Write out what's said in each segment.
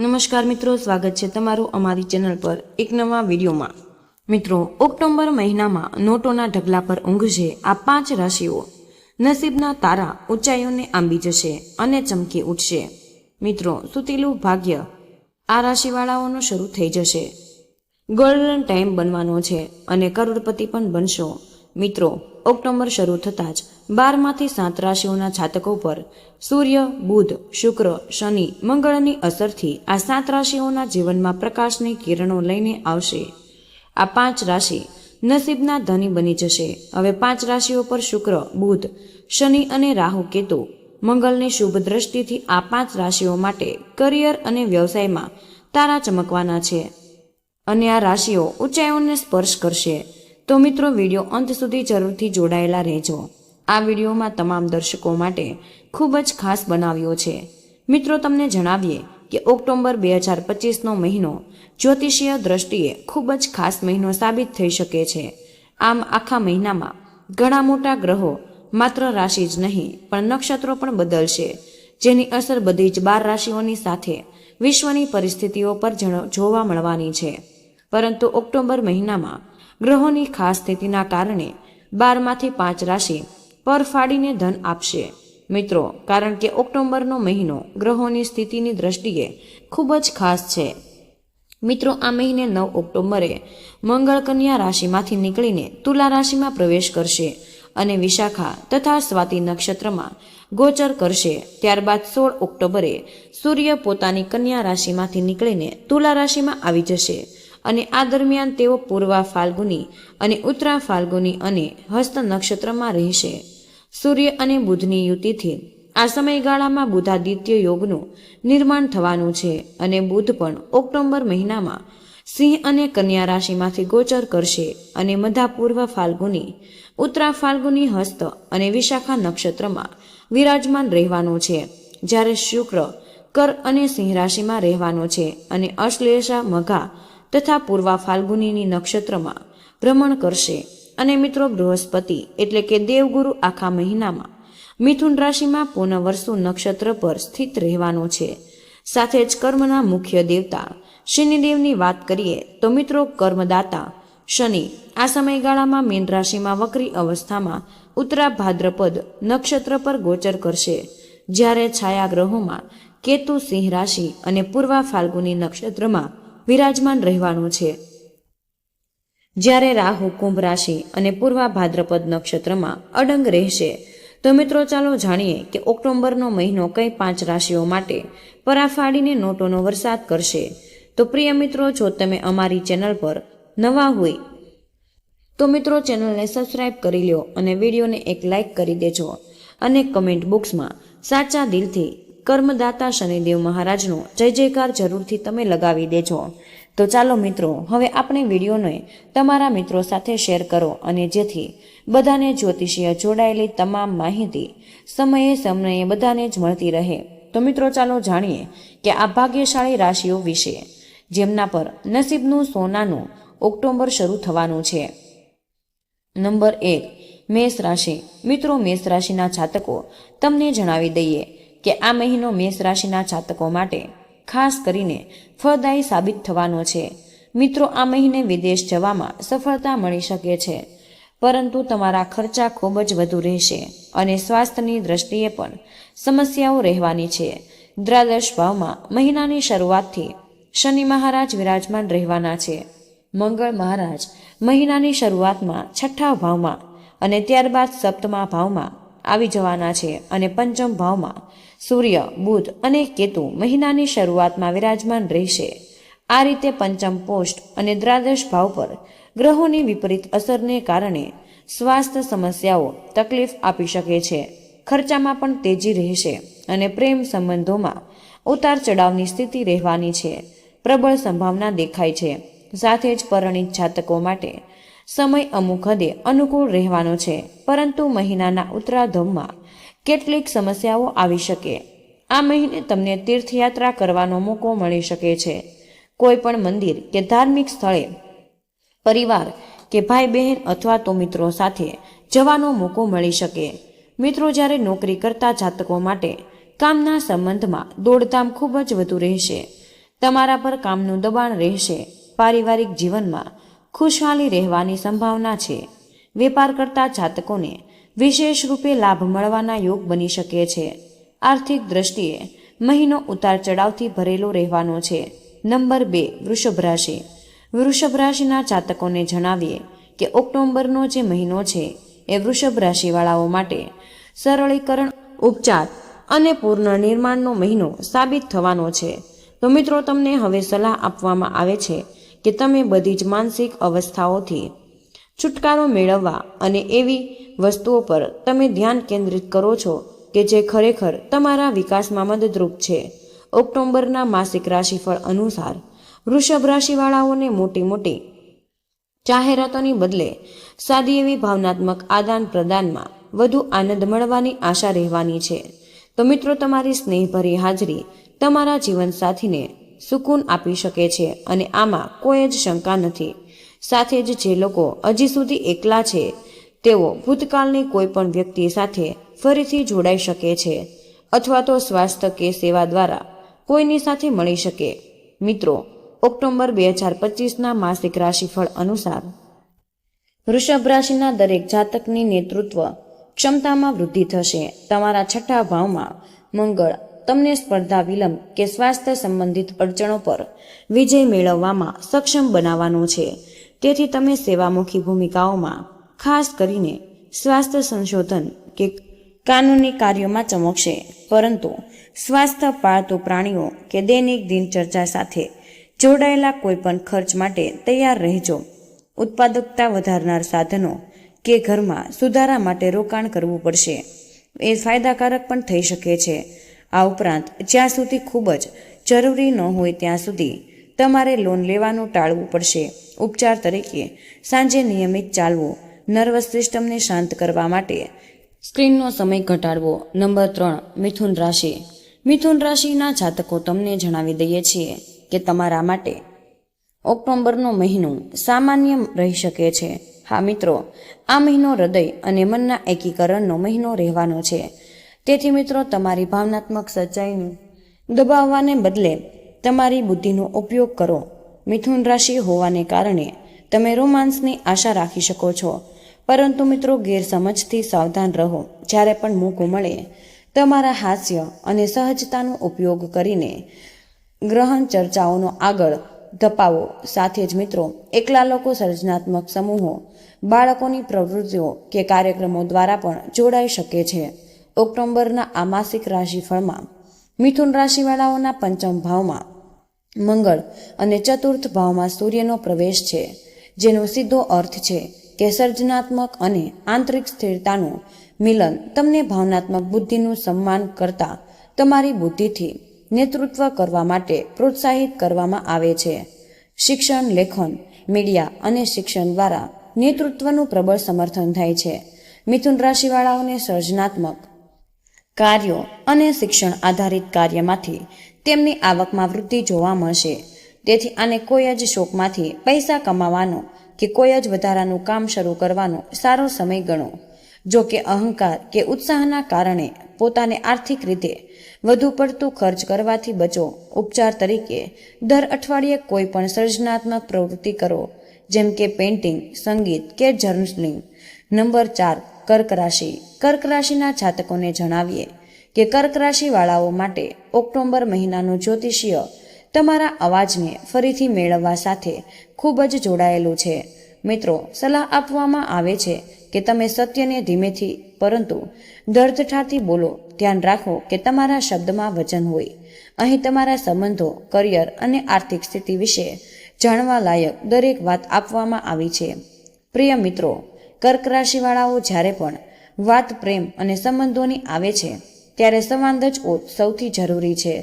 નમસ્કાર મિત્રો, સ્વાગત છે તમારું અમારી ચેનલ પર એક નવા વિડીયોમાં. મિત્રો, ઓક્ટોબર મહિનામાં નોટોના ઢગલા પર ઊંઘશે આ પાંચ રાશિઓ. નસીબના તારા ઊંચાઈઓને આંબી જશે અને ચમકી ઉઠશે. મિત્રો, સુતીલું ભાગ્ય આ રાશિવાળાઓનું શરૂ થઈ જશે. ગોલ્ડન ટાઈમ બનવાનો છે અને કરોડપતિ પણ બનશો. મિત્રો, ઓક્ટોબર શરૂ થતાં જ બારમાંથી સાત રાશિઓના જાતકો પર સૂર્ય, બુધ, શુક્ર, શનિ, મંગળની અસરથી આ સાત રાશિઓના જીવનમાં પ્રકાશની કિરણો લઈને આવશે. આ પાંચ રાશિ નસીબના ધની બની જશે. હવે પાંચ રાશિઓ પર શુક્ર, બુધ, શનિ અને રાહુ કેતુ મંગળની શુભ દ્રષ્ટિથી આ પાંચ રાશિઓ માટે કરિયર અને વ્યવસાયમાં તારા ચમકવાના છે. અને આ રાશિઓ ઊંચાઈઓને સ્પર્શ કરશે. તો મિત્રો, વીડિયો અંત સુધી જરૂરથી જોડાયેલા રહેજો. આ વિડીયોમાં તમામ દર્શકો માટે ખૂબ જ ખાસ બનાવ્યો છે. મિત્રો, તમને જણાવીએ કે ઓક્ટોબર બે હજાર પચીસનો મહિનો જ્યોતિષીય દ્રષ્ટિએ ખૂબ જ ખાસ મહિનો સાબિત થઈ શકે છે. આમ, આખા મહિનામાં ઘણા મોટા ગ્રહો માત્ર રાશિ જ નહીં, પણ નક્ષત્રો પણ બદલશે, જેની અસર બધી જ બાર રાશિઓની સાથે વિશ્વની પરિસ્થિતિઓ પર જોવા મળવાની છે. પરંતુ ઓક્ટોબર મહિનામાં ગ્રહોની ખાસ સ્થિતિના કારણે બારમાંથી પાંચ રાશિ પર ફાડીને ધન આપશે. મિત્રો, કારણ કે ઓક્ટોબરનો મહિનો ગ્રહોની સ્થિતિની દ્રષ્ટિએ ખૂબ જ ખાસ છે. મિત્રો, આ મહિને નવ ઓક્ટોબરે મંગળ કન્યા રાશિમાંથી નીકળીને તુલા રાશિમાં પ્રવેશ કરશે અને વિશાખા તથા સ્વાતિ નક્ષત્રમાં ગોચર કરશે. ત્યારબાદ સોળ ઓક્ટોબરે સૂર્ય પોતાની કન્યા રાશિમાંથી નીકળીને તુલા રાશિમાં આવી જશે. અને આ દરમિયાન તેઓ પૂર્વા ફાલ્ગુની અને ઉત્તરા ફાલ્ગુની અને હસ્ત નક્ષત્રમાં રહેશે. સૂર્ય અને બુધની યુતિથી આ સમયગાળામાં બુધાદિત્ય યોગનું નિર્માણ થવાનું છે અને બુધ પણ ઓક્ટોબર મહિનામાં સિંહ અને કન્યા રાશિમાંથી ગોચર કરશે અને મધા પૂર્વ ફાલ્ગુની, ઉત્તરા ફાલ્ગુની હસ્ત અને વિશાખા નક્ષત્રમાં વિરાજમાન રહેવાનો છે. જ્યારે શુક્ર, કર અને સિંહ રાશિમાં રહેવાનો છે અને અશ્લેષા, મઘા તથા પૂર્વા ફાલ્ગુનીની નક્ષત્રમાં ભ્રમણ કરશે. અને મિત્રો બૃહસ્પતિ એટલે કે દેવગુરુ આખા મહિનામાં મિથુન રાશિમાં પૂર્ણવર્ષુ નક્ષત્ર પર સ્થિત રહેવાનો છે. સાથે જ કર્મના મુખ્ય દેવતા શનિદેવની વાત કરીએ તો મિત્રો કર્મદાતા શનિ આ સમયગાળામાં મીન રાશિમાં વક્રી અવસ્થામાં ઉત્તરા ભાદ્રપદ નક્ષત્ર પર ગોચર કરશે. જ્યારે છાયા ગ્રહોમાં કેતુ સિંહ રાશિ અને પૂર્વા ફાલ્ગુની નક્ષત્રમાં વિરાજમાન રહેવાનું છે. જ્યારે રાહુ કુંભ રાશિ અને પૂર્વા ભાદ્રપદ નક્ષત્રમાં અડંગ રહેશે, તો મિત્રો ચાલો જાણીએ કે ઓક્ટોબરનો મહિનો કઈ પાંચ રાશિઓ માટે પરાફાડીને નોટોનો વરસાદ કરશે. તો પ્રિય મિત્રો, જો તમે અમારી ચેનલ પર નવા હોય, તો મિત્રો ચેનલને સબસ્ક્રાઇબ કરી લો અને વિડીયોને એક લાઇક કરી દેજો અને કમેન્ટ બોક્સમાં સાચા દિલથી કર્મદાતા શનિદેવ મહારાજનો જય જયકાર જરૂરથી તમે લગાવી દેજો. તો ચાલો મિત્રો, હવે આપણે વિડીયોને તમારા મિત્રો સાથે શેર કરો અને જેથી બધાને જ્યોતિષીય જોડાયેલી તમામ માહિતી સમયે સમયે બધાને જ મળતી રહે. તો મિત્રો, ચાલો જાણીએ કે આ ભાગ્યશાળી રાશિઓ વિશે જેમના પર નસીબનું સોનાનું ઓક્ટોબર શરૂ થવાનું છે. નંબર એક, મેષ રાશિ. મિત્રો, મેષ રાશિના જાતકો તમને જણાવી દઈએ કે આ મહિનો મેષ રાશિના જાતકો માટે ખાસ કરીને ફળદાયી સાબિત થવાનો છે. મિત્રો, આ મહિને વિદેશ જવામાં સફળતા મળી શકે છે, પરંતુ તમારા ખર્ચા ખૂબ જ વધુ રહેશે અને સ્વાસ્થ્યની દ્રષ્ટિએ પણ સમસ્યાઓ રહેવાની છે. દ્વાદશ ભાવમાં મહિનાની શરૂઆતથી શનિ મહારાજ વિરાજમાન રહેવાના છે. મંગળ મહારાજ મહિનાની શરૂઆતમાં છઠ્ઠા ભાવમાં અને ત્યારબાદ સપ્તમા ભાવમાં આવી જવાના છે અને પંચમ ભાવમાં સૂર્ય, બુધ અને કેતુ મહિનાની શરૂઆતમાં વિરાજમાન રહેશે. આ રીતે પંચમ પોસ્ટ અને દ્વાદશ ભાવ પર ગ્રહોની વિપરીત અસરને કારણે સ્વાસ્થ્ય સમસ્યાઓ તકલીફ આપી શકે છે. ખર્ચામાં પણ તેજી રહેશે અને પ્રેમ સંબંધોમાં ઉતાર ચઢાવની સ્થિતિ રહેવાની છે. પ્રબળ સંભાવના દેખાય છે. સાથે જ પરિણીત જાતકો માટે સમય અમુક હદે અનુકૂળ રહેવાનો છે, પરંતુ મહિનાના ઉત્તરાધમમાં કેટલીક સમસ્યાઓ આવી શકે. આ મહિને તમને તીર્થયાત્રા કરવાનો મોકો મળી શકે છે. કોઈ પણ મંદિર કે ધાર્મિક સ્થળે, પરિવાર કે ભાઈ બહેન અથવા તો મિત્રો સાથે જવાનો મોકો મળી શકે. મિત્રો જ્યારે નોકરી કરતા જાતકો માટે કામના સંબંધમાં દોડધામ ખૂબ જ વધુ રહેશે. તમારા પર કામનું દબાણ રહેશે. પારિવારિક જીવનમાં ખુશહાલી રહેવાની સંભાવના છે. વેપાર કરતા જાતકોને વિશેષ રૂપે લાભ મળવાના યોગ બની શકે છે. આર્થિક દ્રષ્ટિએ મહિનો ઉતાર ચઢાવથી ભરેલો રહેવાનો છે. નંબર બે, વૃષભ રાશિ. વૃષભ રાશિના જાતકોને જણાવીએ કે ઓક્ટોબરનો જે મહિનો છે, એ વૃષભ રાશિવાળાઓ માટે સરળીકરણ, ઉપચાર અને પૂર્ણ નિર્માણનો મહિનો સાબિત થવાનો છે. તો મિત્રો, તમને હવે સલાહ આપવામાં આવે છે કે તમે બધી જ માનસિક અવસ્થાઓથી છુટકારો મેળવવા અને એવી વસ્તુઓ પર તમે ધ્યાન કેન્દ્રિત કરો છો કે જે ખરેખર તમારા વિકાસમાં મદદરૂપ છે. ઓક્ટોબરના માસિક રાશિફળ અનુસાર વૃષભ રાશિવાળાઓને મોટી મોટી જાહેરાતોની બદલે સાદી એવી ભાવનાત્મક આદાન પ્રદાનમાં વધુ આનંદ મળવાની આશા રહેવાની છે. તો મિત્રો, તમારી સ્નેહભરી હાજરી તમારા જીવનસાથીને સુકૂન આપી શકે છે અને આમાં કોઈ જ શંકા નથી. સાથે જ જે લોકો હજી સુધી એકલા છે, તેઓ ભૂતકાળની કોઈ પણ વ્યક્તિ સાથે ફરીથી જોડાઈ શકે છે અથવા તો સ્વાસ્થ્ય કે સેવા દ્વારા કોઈની સાથે મળી શકે. મિત્રો, ઓક્ટોબર બે હજાર પચીસના માસિક રાશિફળ અનુસાર વૃષભ રાશિના દરેક જાતકની નેતૃત્વ ક્ષમતામાં વૃદ્ધિ થશે. તમારા છઠ્ઠા ભાવમાં મંગળ તમને સ્પર્ધા વિલંબ કે સ્વાસ્થ્ય સંબંધિત અડચણો પર વિજય મેળવવામાં સક્ષમ બનાવવાનો છે. તેથી તમે સેવામુખી ભૂમિકાઓમાં ખાસ કરીને સ્વાસ્થ્ય સંશોધન કે કાનૂની કાર્યોમાં ચમકશે. પરંતુ સ્વાસ્થ્ય પાળતુ પ્રાણીઓ કે દૈનિક દિનચર્ચા સાથે જોડાયેલા કોઈપણ ખર્ચ માટે તૈયાર રહેજો. ઉત્પાદકતા વધારનાર સાધનો કે ઘરમાં સુધારા માટે રોકાણ કરવું પડશે. એ ફાયદાકારક પણ થઈ શકે છે. આ ઉપરાંત, જ્યાં સુધી ખૂબ જ જરૂરી ન હોય ત્યાં સુધી તમારે લોન લેવાનું ટાળવું પડશે. ઉપચાર તરીકે, સાંજે નિયમિત ચાલવું, નર્વસ સિસ્ટમને શાંત કરવા માટે સ્ક્રીનનો સમય ઘટાડવો. નંબર ત્રણ, મિથુન રાશિ. મિથુન રાશિના જાતકો તમને જણાવી દઈએ છીએ કે તમારા માટે ઓક્ટોબરનો મહિનો સામાન્ય રહી શકે છે. હા મિત્રો, આ મહિનો હૃદય અને મનના એકીકરણનો મહિનો રહેવાનો છે. તેથી મિત્રો, તમારી ભાવનાત્મક સચ્ચાઈને દબાવવાને બદલે તમારી બુદ્ધિનો ઉપયોગ કરો. મિથુન રાશિ હોવાને કારણે તમે રોમાન્સની આશા રાખી શકો છો. પરંતુ મિત્રો, ગેરસમજથી સાવધાન રહો. જ્યારે પણ મોકો મળે, તમારા હાસ્ય અને સહજતાનો ઉપયોગ કરીને ગ્રહણ ચર્ચાઓનો આગળ ધપાવો. સાથે જ મિત્રો, એકલા લોકો સર્જનાત્મક સમૂહો બાળકોની પ્રવૃત્તિઓ કે કાર્યક્રમો દ્વારા પણ જોડાઈ શકે છે. ઓક્ટોબરના આ માસિક રાશિફળમાં મિથુન રાશિવાળાઓના પંચમ ભાવમાં મંગળ અને ચતુર્થ ભાવમાં સૂર્યનો પ્રવેશ છે, જેનો સીધો અર્થ છે કે સર્જનાત્મક અને આંતરિક સ્થિરતાનું મિલન. તમને ભાવનાત્મક બુદ્ધિનું સન્માન કરતા તમારી બુદ્ધિથી નેતૃત્વ કરવા માટે પ્રોત્સાહિત કરવામાં આવે છે. શિક્ષણ, લેખન, મીડિયા અને શિક્ષણ દ્વારા નેતૃત્વનું પ્રબળ સમર્થન થાય છે. મિથુન રાશિવાળાઓને સર્જનાત્મક કાર્યો અને શિક્ષણ આધારિત કાર્યમાંથી તેમની આવકમાં વૃદ્ધિ જોવા મળશે. તેથી આને કોઈ જ શોકમાંથી પૈસા કમાવાનો કે કોઈ જ વધારાનું કામ શરૂ કરવાનો સારો સમય ગણો. જો કે અહંકાર કે ઉત્સાહના કારણે પોતાને આર્થિક રીતે વધુ પડતું ખર્ચ કરવાથી બચો ઉપચાર તરીકે દર અઠવાડિયે કોઈ પણ સર્જનાત્મક પ્રવૃત્તિ કરો, જેમ કે પેઇન્ટિંગ, સંગીત કે જર્નલિંગ. નંબર ચાર, કર્ક રાશિ. કર્ક રાશિના જાતકોને જણાવીએ કે કર્ક રાશિવાળાઓ માટે ઓક્ટોબર મહિનાનું જ્યોતિષીય તમારા અવાજને ફરીથી મેળવવા સાથે ખૂબ જ જોડાયેલું છે. મિત્રો, સલાહ આપવામાં આવે છે કે તમે સત્યને ધીમેથી, પરંતુ દર્દઠાથી બોલો. ધ્યાન રાખો કે તમારા શબ્દમાં વચન હોય. અહીં તમારા સંબંધો, કરિયર અને આર્થિક સ્થિતિ વિશે જાણવા લાયક દરેક વાત આપવામાં આવી છે. પ્રિય મિત્રો, કર્ક રાશિવાળાઓ જ્યારે પણ વાત પ્રેમ અને સંબંધોની આવે છે, ત્યારે સંવાદ જ સૌથી જરૂરી છે.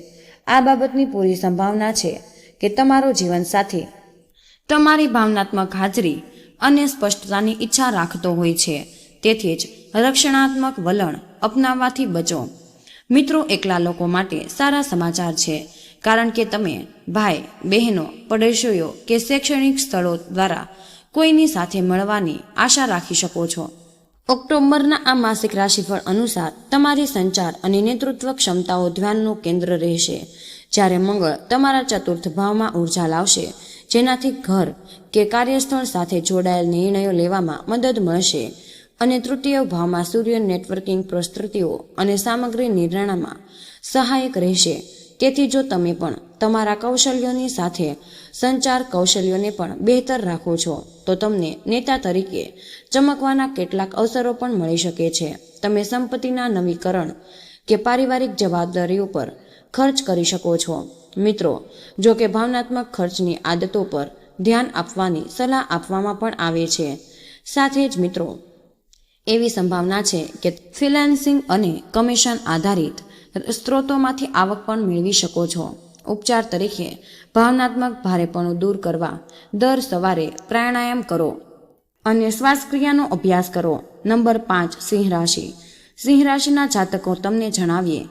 આ બાબતની પૂરી સંભાવના છે કે તમારો જીવનસાથી તમારી ભાવનાત્મક હાજરી અને સ્પષ્ટતાની ઈચ્છા રાખતો હોય છે. તેથી જ રક્ષણાત્મક વલણ અપનાવવાથી બચો. મિત્રો એકલા લોકો માટે સારા સમાચાર છે, કારણ કે તમે ભાઈ, બહેનો, પડોશીઓ કે શૈક્ષણિક સ્થળો દ્વારા કોઈની સાથે મળવાની આશા રાખી શકો છો. ઓક્ટોબરના આ માસિક રાશિફળ અનુસાર તમારી સંચાર અને નેતૃત્વ ક્ષમતાઓ ધ્યાનનું કેન્દ્ર રહેશે. જ્યારે મંગળ તમારા ચતુર્થ ભાવમાં ઊર્જા લાવશે, જેનાથી ઘર કે કાર્યસ્થળ સાથે જોડાયેલ નિર્ણયો લેવામાં મદદ મળશે. અને તૃતીય ભાવમાં સૂર્ય નેટવર્કિંગ પ્રસ્તુતિઓ અને સામગ્રી નિર્માણમાં સહાયક રહેશે. તેથી જો તમે પણ તમારા કૌશલ્યોની સાથે સંચાર કૌશલ્યોને પણ બહેતર રાખો છો, તો તમને નેતા તરીકે ચમકવાના કેટલાક અવસરો પણ મળી શકે છે. તમે સંપત્તિના નવીકરણ કે પારિવારિક જવાબદારીઓ પર ખર્ચ કરી શકો છો. મિત્રો, જો કે ભાવનાત્મક ખર્ચની આદતો પર ધ્યાન આપવાની સલાહ આપવામાં પણ આવે છે. સાથે જ મિત્રો, એવી સંભાવના છે કે ફ્રીલાન્સિંગ અને કમિશન આધારિત સ્ત્રોતોમાંથી આવક પણ મેળવી શકો છો. ઉપચાર તરીકે ભાવનાત્મક ભારેપણું દૂર કરવા દર સવારે પ્રાણાયામ કરો. અને શ્વાસક્રિયાનો અભ્યાસ કરો. નંબર પાંચ, સિંહ રાશિ. સિંહ રાશિના જાતકો તમને જણાવીએ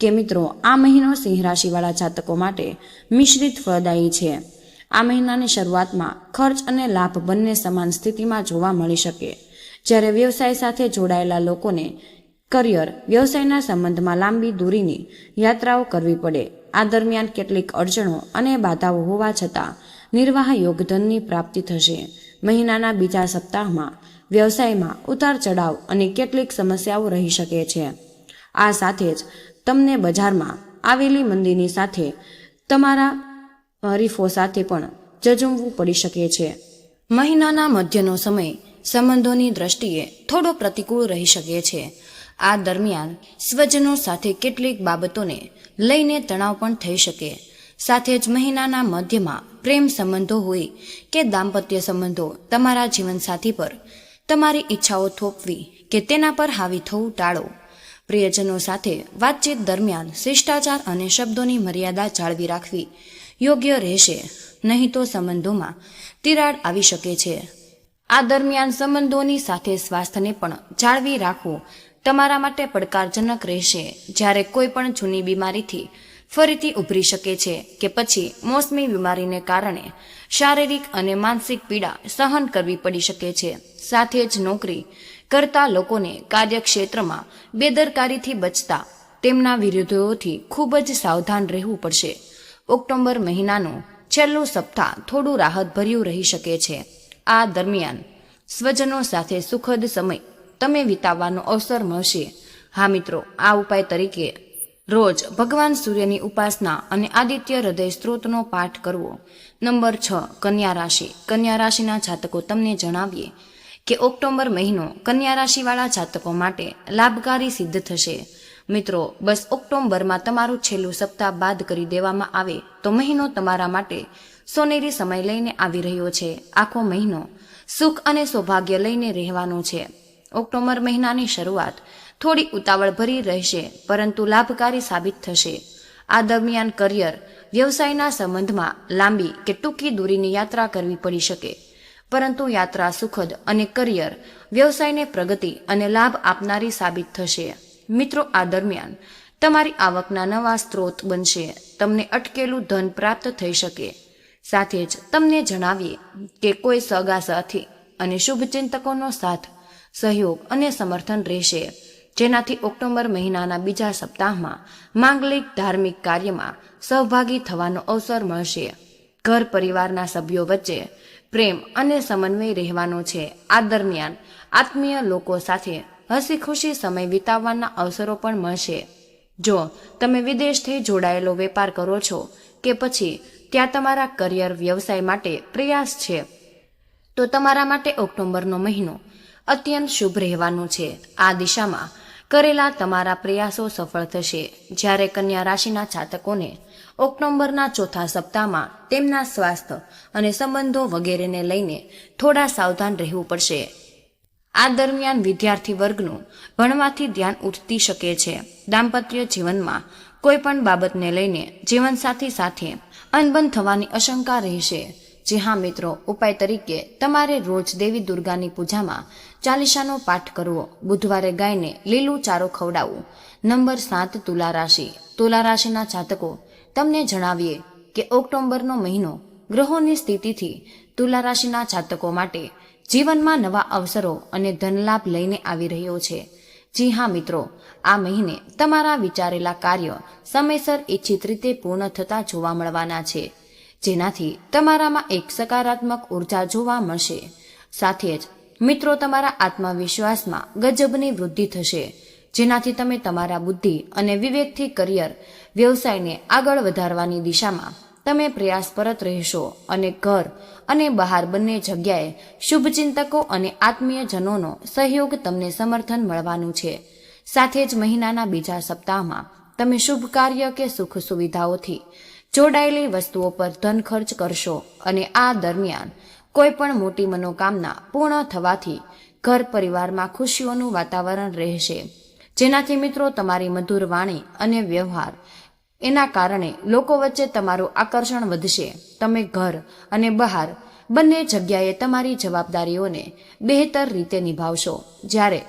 કે મિત્રો, આ મહિનો સિંહ રાશિવાળા જાતકો માટે મિશ્રિત ફળદાયી છે. આ મહિનાની શરૂઆતમાં ખર્ચ અને લાભ બંને સમાન સ્થિતિમાં જોવા મળી શકે. જ્યારે વ્યવસાય સાથે જોડાયેલા લોકોને કરિયર, વ્યવસાયના સંબંધમાં લાંબી દૂરીની યાત્રાઓ કરવી પડે. આ દરમિયાન કેટલીક અડચણો અને બાધાઓ હોવા છતાં નિર્વાહ યોગધનની પ્રાપ્તિ થશે. મહિનાના બીજા સપ્તાહમાં વ્યવસાયમાં ઉતાર ચઢાવ અને કેટલીક સમસ્યાઓ રહી શકે છે. આ સાથે જ તમને બજારમાં આવેલી મંદીની સાથે તમારા હરીફો સાથે પણ જજુમવું પડી શકે છે. મહિનાના મધ્યનો સમય સંબંધોની દ્રષ્ટિએ થોડો પ્રતિકૂળ રહી શકે છે. આ દરમિયાન સ્વજનો સાથે કેટલીક બાબતોને લઈને તણાવ પણ થઈ શકે. સાથે જ મહિનાના મધ્યમાં પ્રેમ સંબંધો હોય કે દાંપત્ય સંબંધો તમારા જીવનસાથી પર તમારી ઈચ્છાઓ થોપવી કે તેના પર હાવી થવું ટાળો. પ્રિયજનો સાથે વાતચીત દરમિયાન શિષ્ટાચાર અને શબ્દોની મર્યાદા જાળવી રાખવી યોગ્ય રહેશે, નહીં તો સંબંધોમાં તિરાડ આવી શકે છે. આ દરમિયાન સંબંધોની સાથે સ્વાસ્થ્યને પણ જાળવી રાખવું તમારા માટે પડકારજનક રહેશે. જ્યારે કોઈ પણ જૂની બીમારીથી ફરીથી ઉભરી શકે છે કે પછી મોસમી બીમારીને કારણે શારીરિક અને માનસિક પીડા સહન કરવી પડી શકે છે. સાથે જ નોકરી કરતા લોકોને કાર્યક્ષેત્રમાં બેદરકારીથી બચતા તેમના વિરોધીઓથી ખૂબ જ સાવધાન રહેવું પડશે. ઓક્ટોબર મહિનાનું છેલ્લું સપ્તાહ થોડું રાહતભર્યું રહી શકે છે. આ દરમિયાન સ્વજનો સાથે સુખદ સમય તમે વિતાવવાનો અવસર મળશે. હા મિત્રો, આ ઉપાય તરીકે રોજ ભગવાન સૂર્યની ઉપાસના અને આદિત્ય હૃદય સ્ત્રોતનો પાઠ કરવો. નંબર છ, કન્યા રાશિ. કન્યા રાશિના જાતકો તમને જણાવીએ કે ઓક્ટોબર મહિનો કન્યા રાશિવાળા જાતકો માટે લાભકારી સિદ્ધ થશે. મિત્રો, બસ ઓક્ટોબરમાં તમારું છેલ્લું સપ્તાહ બાદ કરી દેવામાં આવે તો મહિનો તમારા માટે સોનેરી સમય લઈને આવી રહ્યો છે. આખો મહિનો સુખ અને સૌભાગ્ય લઈને રહેવાનો છે. ઓક્ટોબર મહિનાની શરૂઆત. થોડી ઉતાવળ ભરી રહેશે, પરંતુ લાભકારી સાબિત થશે. આ દરમિયાન કરિયર, વ્યવસાયના સંબંધમાં લાંબી કે ટૂંકી દૂરીની યાત્રા કરવી પડી શકે. પરંતુ યાત્રા સુખદ અને કરિયર, વ્યવસાયને પ્રગતિ અને લાભ આપનારી સાબિત થશે. મિત્રો, આ દરમિયાન તમારી આવકના નવા સ્ત્રોત બનશે. તમને અટકેલું ધન પ્રાપ્ત થઈ શકે. સાથે જ તમને જણાવીએ કે કોઈ સગા સાથી અને શુભચિંતકોનો સાથ સહયોગ અને સમર્થન રહેશે. જેનાથી ઓક્ટોબર મહિનાના બીજા સપ્તાહમાં માંગલિક ધાર્મિક કાર્યમાં સહભાગી થવાનો અવસર મળશે. ઘર પરિવારના સભ્યો વચ્ચે પ્રેમ અને સમન્વય રહેવાનો છે. આ દરમિયાન આત્મીય લોકો સાથે હસી ખુશી સમય વિતાવવાના અવસરો પણ મળશે. જો તમે વિદેશથી જોડાયેલો વેપાર કરો છો કે પછી ત્યાં તમારા કરિયર વ્યવસાય માટે પ્રયાસ છે, તો તમારા માટે ઓક્ટોબરનો મહિનો અત્યંત શુભ રહેવાનું છે. આ દિશામાં કરેલા તમારા પ્રયાસો સફળ થશે. જ્યારે કન્યા રાશિના જાતકોને ઓક્ટોબરના ચોથા સપ્તાહમાં તેમના સ્વાસ્થ્ય અને સંબંધો વગેરેને લઈને થોડા સાવધાન રહેવું પડશે. આ દરમિયાન વિદ્યાર્થી વર્ગનું ભણવાથી ધ્યાન ઉઠતી શકે છે. દાંપત્ય જીવનમાં કોઈ પણ બાબતને લઈને જીવનસાથી સાથે અનબન થવાની આશંકા રહેશે. જી હા, મિત્રો. ઉપાય તરીકે તમારે રોજ દેવી દુર્ગાની પૂજામાં ચાલીસાનો પાઠ કરવો, બુધવારે ગાયને લીલું ચારો ખવડાવવું. નંબર સાત, તુલા રાશિ. તુલા રાશિના જાતકો, તમને જણાવીએ કે ઓક્ટોબરનો મહિનો ગ્રહોની સ્થિતિથી તુલા રાશિના જાતકો માટે જીવનમાં નવા અવસરો અને ધનલાભ લઈને આવી રહ્યો છે. જી હા, મિત્રો. આ મહિને તમારા વિચારેલા કાર્ય સમયસર ઇચ્છિત રીતે પૂર્ણ થતા જોવા મળવાના છે. જેનાથી તમારામાં એક સકારાત્મક ઊર્જા જોવા મળશે. સાથે જ, મિત્રો, તમારા આત્મવિશ્વાસમાં ગજબની વૃદ્ધિ થશે, જેનાથી તમે તમારા બુદ્ધિ અને વિવેકથી કરિયર, વ્યવસાયને આગળ વધારવાની દિશામાં તમે પ્રયાસપરત રહેશો અને ઘર અને બહાર બંને જગ્યાએ શુભચિંતકો અને આત્મીયજનોનો સહયોગ તમને સમર્થન મળવાનું છે. સાથે જ મહિનાના બીજા સપ્તાહમાં તમે શુભ કાર્ય કે સુખ સુવિધાઓથી જોડાયેલી વસ્તુઓ પર ધન ખર્ચ કરશો અને આ દરમિયાન કોઈ પણ મોટી મનોકામના પૂર્ણ થવાથી ઘર પરિવારમાં ખુશીઓનું વાતાવરણ રહેશે. જેનાથી મિત્રો, તમારી મધુર વાણી અને વ્યવહાર એના કારણે લોકો વચ્ચે તમારું આકર્ષણ વધશે. તમે ઘર અને બહાર બંને જગ્યાએ તમારી જવાબદારીઓને બહેતર રીતે નિભાવશો. જ્યારે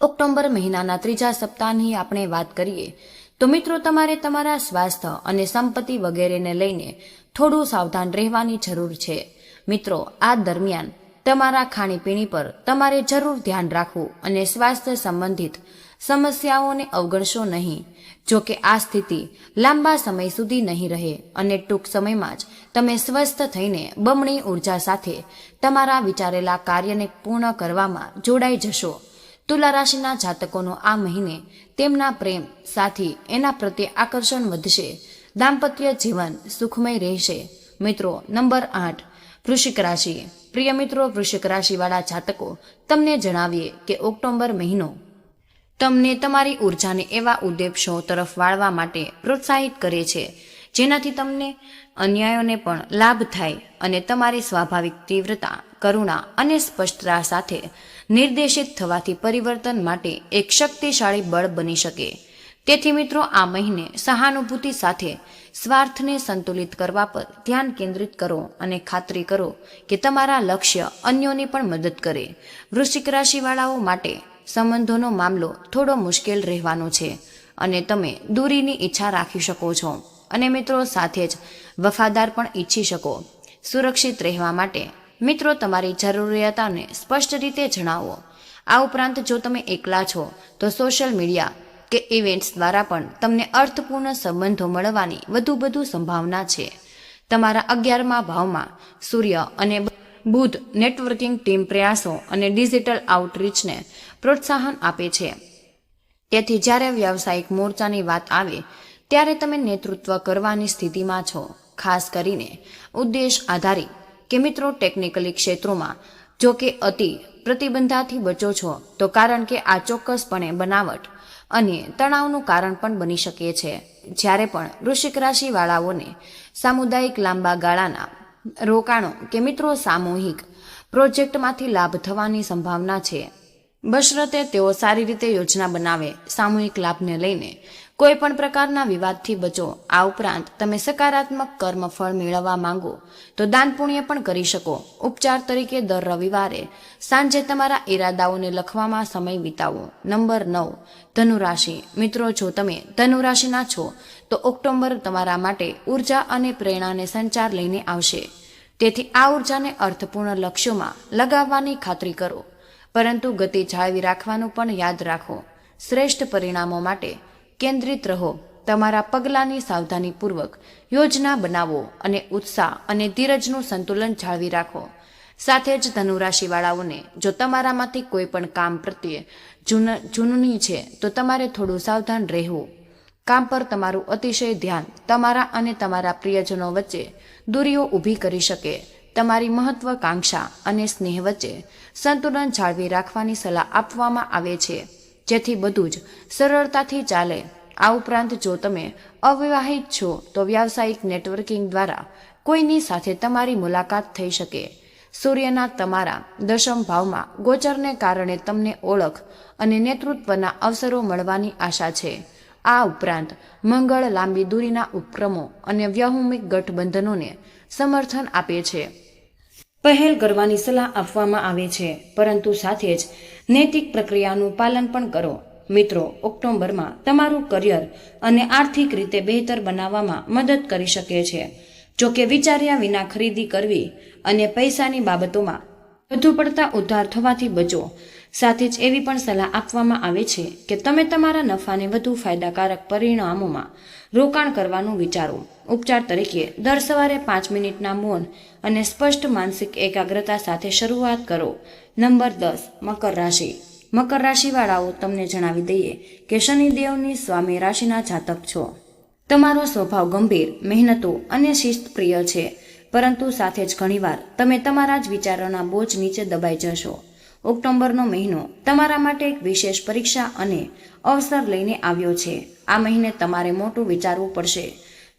ઓક્ટોબર મહિનાના ત્રીજા સપ્તાહની આપણે વાત કરીએ તો મિત્રો, તમારે તમારા સ્વાસ્થ્ય અને સંપત્તિ વગેરેને લઈને થોડું સાવધાન રહેવાની જરૂર છે. મિત્રો, આ દરમિયાન તમારા ખાણીપીણી પર તમારે જરૂર ધ્યાન રાખવું અને સ્વાસ્થ્ય સંબંધિત સમસ્યાઓને અવગણશો નહીં. જો કે આ સ્થિતિ લાંબા સમય સુધી નહીં રહે અને ટૂંક સમયમાં જ તમે સ્વસ્થ થઈને બમણી ઊર્જા સાથે તમારા વિચારેલા કાર્યને પૂર્ણ કરવામાં જોડાઈ જશો. તુલા રાશિના જાતકોનો આ મહિને તેમના પ્રેમ સાથી એના પ્રત્યે આકર્ષણ વધશે. દાંપત્ય જીવન સુખમય રહેશે. મિત્રો, નંબર આઠ, વૃશ્ચિક રાશિ. પ્રિય મિત્રો, વૃશ્ચિક રાશિવાળા જાતકો, તમને જણાવીએ કે ઓક્ટોબર મહિનો તમને તમારી ઉર્જાને એવા ઉદ્દેશો તરફ વાળવા માટે પ્રોત્સાહિત કરે છે, જેનાથી તમને અન્યાયોને પણ લાભ થાય અને તમારી સ્વાભાવિક તીવ્રતા, કરુણા અને સ્પષ્ટતા સાથે નિર્દેશિત થવાથી પરિવર્તન માટે એક શક્તિશાળી બળ બની શકે. તેથી મિત્રો, આ મહિને સહાનુભૂતિ સાથે સ્વાર્થને સંતુલિત કરવા પર ધ્યાન કેન્દ્રિત કરો અને ખાતરી કરો કે તમારા લક્ષ્ય અન્યોની પણ મદદ કરે. વૃશ્ચિક રાશિવાળાઓ માટે સંબંધોનો મામલો થોડો મુશ્કેલ રહેવાનો છે અને તમે દૂરીની ઈચ્છા રાખી શકો છો. અને મિત્રો, સાથે જ વફાદાર પણ ઈચ્છી શકો. સુરક્ષિત રહેવા માટે મિત્રો, તમારી જરૂરિયાતોને સ્પષ્ટ રીતે જણાવો. આ ઉપરાંત જો તમે એકલા છો, તો સોશિયલ મીડિયા કે ઇવેન્ટ્સ દ્વારા પણ તમને અર્થપૂર્ણ સંબંધો મળવાની વધુ વધુ સંભાવના છે. તમારા અગિયારમા ભાવમાં સૂર્ય અને બુધ નેટવર્કિંગ ટીમ પ્રયાસો અને ડિજિટલ આઉટરીચને પ્રોત્સાહન આપે છે. તેથી જ્યારે વ્યવસાયિક મોરચાની વાત આવે, ત્યારે તમે નેતૃત્વ કરવાની સ્થિતિમાં છો. ખાસ કરીને ઉદ્દેશ આધારિત કે મિત્રો ટેકનિકલી ક્ષેત્રોમાં જો કે અતિ પ્રતિબંધાથી બચો છો, તો કારણ કે આ ચોક્કસપણે બનાવટ અને તણાવનું કારણ પણ બની શકે છે. જ્યારે પણ વૃશ્ચિક રાશિવાળાઓને સામુદાયિક લાંબા ગાળાના રોકાણો કે મિત્રો સામૂહિક પ્રોજેક્ટમાંથી લાભ થવાની સંભાવના છે. બશરતે તેઓ સારી રીતે યોજના બનાવે, સામૂહિક લાભને લઈને કોઈ પણ પ્રકારના વિવાદથી બચો. આ ઉપરાંત તમે સકારાત્મક કર્મ ફળ મેળવવા માંગો, તો દાન પુણ્ય પણ કરી શકો. ઉપચાર તરીકે દર રવિવારે સાંજે તમારા ઈરાદાઓને લખવામાં સમય વિતાવો. નંબર નવ, ધનુરાશિ. મિત્રો, જો તમે ધનુરાશિના છો, તો ઓક્ટોબર તમારા માટે ઊર્જા અને પ્રેરણાને સંચાર લઈને આવશે. તેથી આ ઉર્જાને અર્થપૂર્ણ લક્ષ્યોમાં લગાવવાની ખાતરી કરો. પરંતુ ગતિ જાળવી રાખવાનું પણ યાદ રાખો. શ્રેષ્ઠ પરિણામો માટે કેન્દ્રિત રહો. તમારા પગલાંની સાવધાનીપૂર્વક યોજના બનાવો અને ઉત્સાહ અને ધીરજનું સંતુલન જાળવી રાખો. સાથે જ ધનુરાશિવાળાઓને, જો તમારામાંથી કોઈ પણ કામ પ્રત્યે જૂન, જૂનની છે, તો તમારે થોડું સાવધાન રહેવું. કામ પર તમારું અતિશય ધ્યાન તમારા અને તમારા પ્રિયજનો વચ્ચે દૂરીઓ ઊભી કરી શકે. તમારી મહત્વકાંક્ષા અને સ્નેહ વચ્ચે સંતુલન જાળવી રાખવાની સલાહ આપવામાં આવે છે. જેથી બધું જ સરળતાથી ચાલે. આ ઉપરાંત જો તમે અવિવાહિત છો, તો વ્યાવસાયિક નેટવર્કિંગ દ્વારા કોઈની સાથે તમારી મુલાકાત થઈ શકે. સૂર્યના તમારા દશમ ભાવમાં ગોચરને કારણે તમને ઓળખ અને નેતૃત્વના અવસરો મળવાની આશા છે. આ ઉપરાંત મંગળ લાંબી દૂરીના ઉપક્રમો અને વ્યહુમિક ગઠબંધનોને સમર્થન આપે છે. પહેલ કરવાની સલાહ આપવામાં આવે છે. પરંતુ સાથે જ નૈતિક પ્રક્રિયાનું પાલન પણ કરો. મિત્રો, ઓક્ટોબરમાં તમારું કરિયર અને આર્થિક રીતે બહેતર બનાવવામાં મદદ કરી શકે છે. જો કે વિચાર્યા વિના ખરીદી કરવી અને પૈસાની બાબતોમાં વધુ પડતા ઉદ્ધાર થવાથી બચો. સાથે જ એવી પણ સલાહ આપવામાં આવે છે કે તમે તમારા નફાને વધુ ફાયદાકારક પરિણામોમાં રોકાણ કરવાનું વિચારો. ઉપચાર તરીકે દર સવારે પાંચ મિનિટના મૌન અને સ્પષ્ટ માનસિક એકાગ્રતા સાથે શરૂઆત કરો. નંબર દસ, મકર રાશિ. મકર રાશિવાળાઓ તમને જણાવી દઈએ કે શનિદેવની સ્વામી રાશિના જાતક છો. તમારો સ્વભાવ ગંભીર, મહેનતો અને શિસ્ત પ્રિય છે. પરંતુ સાથે જ ઘણીવાર તમે તમારા જ વિચારોના બોજ નીચે દબાઈ જશો. ઓક્ટોબરનો મહિનો તમારા માટે એક વિશેષ પરીક્ષા અને અવસર લઈને આવ્યો છે. આ મહિને તમારે મોટું વિચારવું પડશે.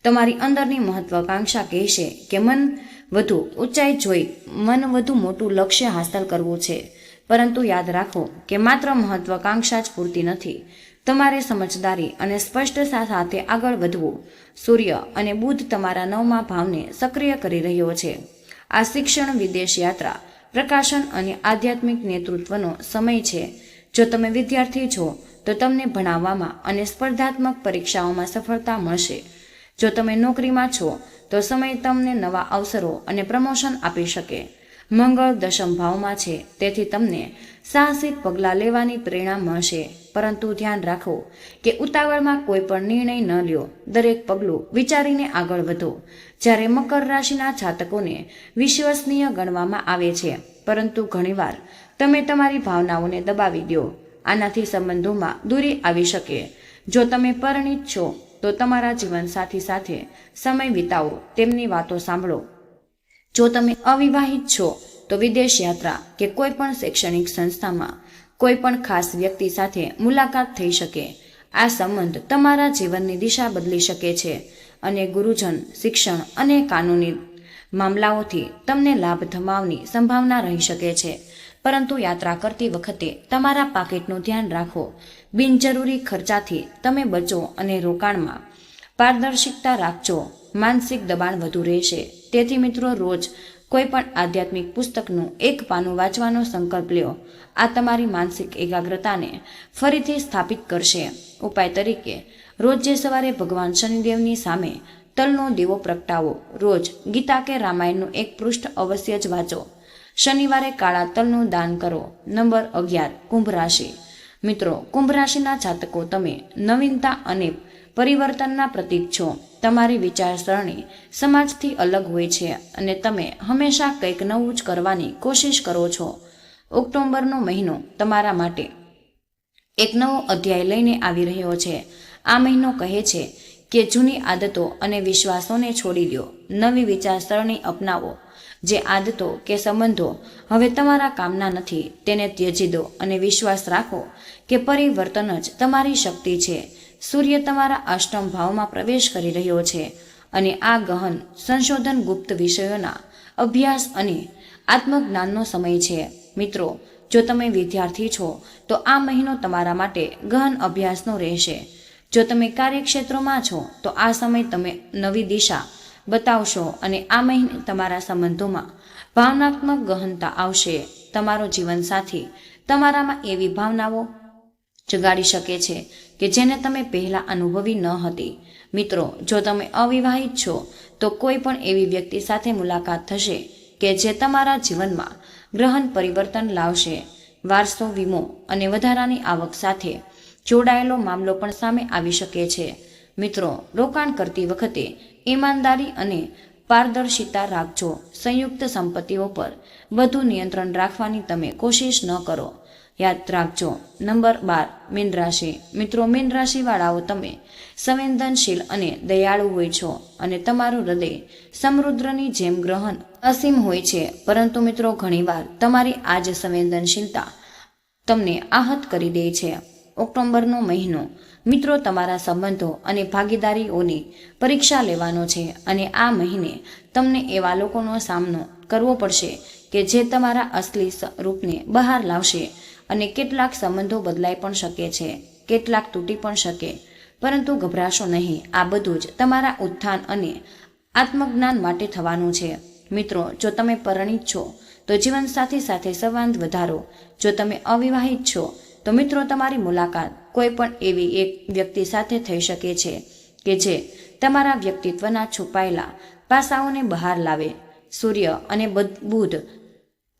તમારી અંદરની મહત્વાકાંક્ષા કહેશે કે મન વધુ ઊંચાઈ જોઈ, મન વધુ મોટું લક્ષ્ય હાંસલ કરવું છે. પરંતુ યાદ રાખો કે માત્ર મહત્વાકાંક્ષા જ પૂરતી નથી. તમારે સમજદારી અને સ્પષ્ટતા સાથે આગળ વધવું. સૂર્ય અને બુધ તમારા નવમા ભાવને સક્રિય કરી રહ્યો છે. આ શિક્ષણ વિદેશ યાત્રા પ્રકાશન અને આધ્યાત્મિક નેતૃત્વનો સમય છે. જો તમે વિદ્યાર્થી છો, તો તમને ભણાવવામાં અને સ્પર્ધાત્મક પરીક્ષાઓમાં સફળતા મળશે. જો તમે નોકરીમાં છો, તો સમય તમને નવા અવસરો અને પ્રમોશન આપી શકે. મંગળ દશમ ભાવમાં છે, તેથી તમને સાહસિક પગલાં લેવાની પ્રેરણા મળશે. પરંતુ ધ્યાન રાખો કે ઉતાવળમાં કોઈ પણ નિર્ણય ન લ્યો. દરેક પગલું વિચારીને આગળ વધો. જ્યારે મકર રાશિના જાતકોને વિશ્વસનીય ગણવામાં આવે છે, પરંતુ ઘણીવાર તમે તમારી ભાવનાઓને દબાવી દો. આનાથી સંબંધોમાં દૂરી આવી શકે. જો તમે પરણિત છો, તો તમારા જીવનસાથી સાથે સમય વિતાવો. તેમની વાતો સાંભળો. જો તમે અવિવાહિત છો, તો વિદેશ યાત્રા કે કોઈ પણ શૈક્ષણિક સંસ્થામાં કોઈ પણ ખાસ વ્યક્તિ સાથે મુલાકાત થઈ શકે. આ સંબંધ તમારા જીવનની દિશા બદલી શકે છે અને ગુરુજન, શિક્ષણ અને કાનૂની મામલાઓથી તમને લાભ થવાની સંભાવના રહી શકે છે. પરંતુ યાત્રા કરતી વખતે તમારા પાકીટનું ધ્યાન રાખો. બિનજરૂરી ખર્ચાથી તમે બચો અને રોકાણમાં પારદર્શિકતા રાખજો. માનસિક દબાણ વધુ રહેશે. તેથી મિત્રો, રોજ કોઈ પણ આધ્યાત્મિક પુસ્તકનું એક પાનું વાંચવાનો સંકલ્પ લ્યો. આ તમારી માનસિક એકાગ્રતાને ફરીથી સ્થાપિત કરશે. ઉપાય તરીકે, રોજ જે સવારે ભગવાન શનિદેવની સામે તલનો દીવો પ્રગટાવો. રોજ ગીતા કે રામાયણનું એક પૃષ્ઠ અવશ્ય જ વાંચો. શનિવારે કાળા તલનું દાન કરો. નંબર અગિયાર, કુંભ રાશિ. મિત્રો, કુંભ રાશિના જાતકો, તમે નવીનતા અને પરિવર્તનના પ્રતીક છો. તમારી વિચારસરણી સમાજથી અલગ હોય છે અને તમે હંમેશા કંઈક નવું જ કરવાની કોશિશ કરો છો. ઓક્ટોબરનો મહિનો તમારા માટે એક નવો અધ્યાય લઈને આવી રહ્યો છે. આ મહિનો કહે છે કે જૂની આદતો અને વિશ્વાસોને છોડી દો. નવી વિચારસરણી અપનાવો. જે આદતો કે સંબંધો હવે તમારા કામના નથી, તેને ત્યજી દો અને વિશ્વાસ રાખો કે પરિવર્તન જ તમારી શક્તિ છે. સૂર્ય તમારા અષ્ટમ ભાવમાં પ્રવેશ કરી રહ્યો છે અને આ ગહન સંશોધન ગુપ્ત વિષયોના અભ્યાસ અને આત્મજ્ઞાનનો સમય છે. મિત્રો, જો તમે વિદ્યાર્થી છો, તો આ મહિનો તમારા માટે ગહન અભ્યાસનો રહેશે. જો તમે કાર્યક્ષેત્રોમાં છો, તો આ સમય તમે નવી દિશા બતાવશો અને આ મહિને તમારા સંબંધોમાં ભાવનાત્મક ગહનતા આવશે. તમારો જીવનસાથી તમારામાં એવી ભાવનાઓ જગાડી શકે છે, કે જેને તમે પહેલાં અનુભવી ન હતી. મિત્રો, જો તમે અવિવાહિત છો, તો કોઈ પણ એવી વ્યક્તિ સાથે મુલાકાત થશે, કે જે તમારા જીવનમાં ગ્રહણ પરિવર્તન લાવશે. વારસો, વીમો અને વધારાની આવક સાથે જોડાયેલો મામલો પણ સામે આવી શકે છે. મિત્રો, રોકાણ કરતી વખતે ઈમાનદારી અને પારદર્શિતા રાખજો. સંયુક્ત સંપત્તિઓ પર વધુ નિયંત્રણ રાખવાની તમે કોશિશ ન કરો. યાદ રાખજો. નંબર બાર, મીન રાશિ. મિત્રો, મીન રાશિવાળાઓ તમે સંવેદનશીલ અને દયાળુ હોય છો અને તમારું હૃદય સમૃદ્ધની જેમ ગ્રહણ અસીમ હોય છે. પરંતુ મિત્રો, ઘણીવાર તમારી આ જ સંવેદનશીલતા તમને આહત કરી દે છે. ઓક્ટોબરનો મહિનો. મિત્રો, તમારા સંબંધો અને ભાગીદારીઓની પરીક્ષા લેવાનો છે અને આ મહિને તમને એવા લોકોનો સામનો કરવો પડશે કે જે તમારા અસલી રૂપને બહાર લાવશે. અને કેટલાક સંબંધો બદલાઈ પણ શકે છે, કેટલાક તૂટી પણ શકે. પરંતુ ગભરાશો નહીં, આ બધું જ તમારા ઉત્થાન અને આત્મજ્ઞાન માટે થવાનું છે. મિત્રો, જો તમે પરણિત છો, તો જીવનસાથી સાથે સંવાદ વધારો. જો તમે અવિવાહિત છો, તો મિત્રો, તમારી મુલાકાત કોઈ પણ એવી એક વ્યક્તિ સાથે થઈ શકે છે કે જે તમારા વ્યક્તિત્વના છુપાયેલા પાસાઓને બહાર લાવે. સૂર્ય અને બુધ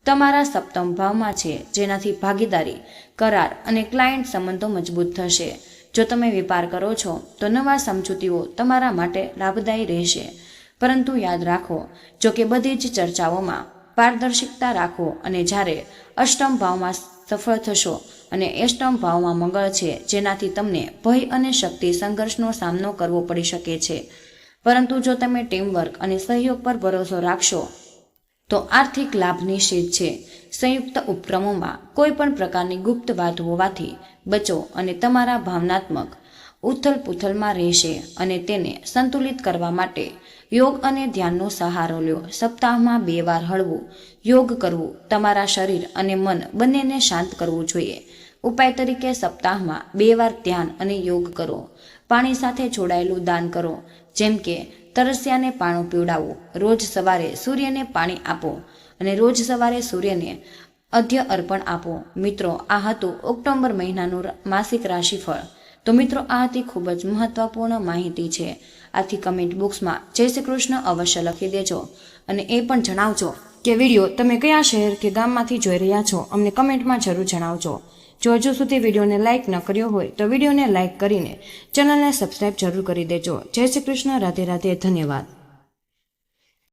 તમારા સપ્તમ ભાવમાં છે, જેનાથી ભાગીદારી, કરાર અને ક્લાયન્ટ સંબંધો મજબૂત થશે. જો તમે વેપાર કરો છો, તો નવા સમજૂતીઓ તમારા માટે લાભદાયી રહેશે. પરંતુ યાદ રાખો, જો કે બધી જ ચર્ચાઓમાં પારદર્શિકતા રાખો અને જ્યારે અષ્ટમ ભાવમાં સફળ થશો અને અષ્ટમ ભાવમાં મંગળ છે, જેનાથી તમને ભય અને શક્તિ સંઘર્ષનો સામનો કરવો પડી શકે છે. પરંતુ જો તમે ટીમવર્ક અને સહયોગ પર ભરોસો રાખશો તો આર્થિક લાભ નિષેધ છે. સંયુક્ત ઉપક્રમોમાં કોઈ પણ પ્રકારની ગુપ્ત વાત હોવાથી બચો અને તમારા ભાવનાત્મક ઉથલ પુથલમાં રહેશે અને તેને સંતુલિત કરવા માટે યોગ અને ધ્યાનનો સહારો લ્યો. સપ્તાહમાં બે વાર હળવું યોગ કરવું તમારા શરીર અને મન બંનેને શાંત કરવું જોઈએ. ઉપાય તરીકે સપ્તાહમાં બે વાર ધ્યાન અને યોગ કરો. પાણી સાથે જોડાયેલું દાન કરો. જેમ કે તરસ્યાને પાણું પીવડાવવું રોજ સવારે સૂર્યને પાણી આપો અને રોજ સવારે સૂર્યને અધ્ય અર્પણ આપો. મિત્રો, આ હતું ઓક્ટોબર મહિનાનું માસિક રાશિફળ. તો મિત્રો, આ હતી ખૂબ જ મહત્વપૂર્ણ માહિતી છે. આથી કમેન્ટ બોક્સમાં જય શ્રી કૃષ્ણ અવશ્ય લખી દેજો અને એ પણ જણાવજો કે વીડિયો તમે કયા શહેર કે ગામમાંથી જોઈ રહ્યા છો અમને કમેન્ટમાં જરૂર જણાવજો. જો હજુ સુધી વિડીયોને લાઇક ન કર્યો હોય તો વિડીયોને લાઇક કરીને ચેનલને સબસ્ક્રાઇબ જરૂર કરી દેજો. જય શ્રી કૃષ્ણ, રાધે રાધે, ધન્યવાદ.